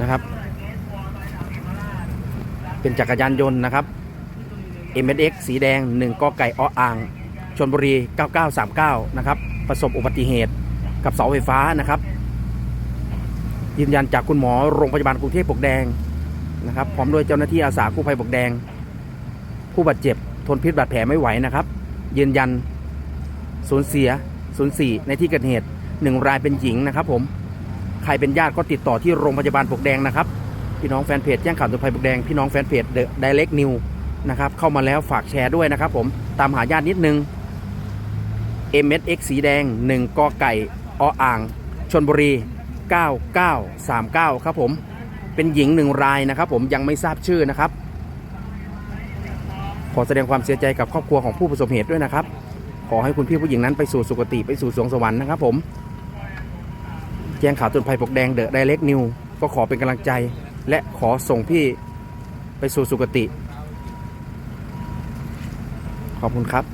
นะครับ เป็นจักรยานยนต์นะครับ m s x สีแดง 1กอไก่ออ่างชนบุรี 9939 นะครับ ประสบอุบัติเหตุกับเสาไฟฟ้านะครับ ยืนยันจากคุณหมอโรงพยาบาลกรุงเทพปกแดงนะครับ พร้อมด้วยเจ้าหน้าที่อาสากู้ภัยปกแดง ผู้บาดเจ็บทนพิษบาดแผลไม่ไหวนะครับ ยืนยันสูญเสียสูญสี่ในที่เกิดเหตุหนึ่งรายเป็นหญิงนะครับผม ใครเป็นญาติก็ติดต่อที่โรงพยาบาลปกแดงนะครับ พี่น้องแฟนเพจแจ้งข่าวตัวภัยปกแดง พี่น้องแฟนเพจเดอะไดเรกนิวนะครับเข้ามาแล้วฝากแชร์ด้วยนะครับผมตามหาญาตินิดนึง MSX สีแดง 1กอไก่ออ่างชนบุรี 9939 ครับผม เป็นหญิงหนึ่งรายนะครับผมยังไม่ทราบชื่อนะครับ ขอแสดงความเสียใจกับครอบครัวของผู้ประสบเหตุด้วยนะครับ ขอให้คุณพี่ผู้หญิงนั้นไปสู่สุคติไปสู่สวงสวรรค์นะครับผม แจ้งข่าวตุนภัยปกแดงเดอะไดเรกนิวก็ขอเป็นกำลังใจ และขอส่งพี่ไปสู่สุคติ ขอบคุณครับ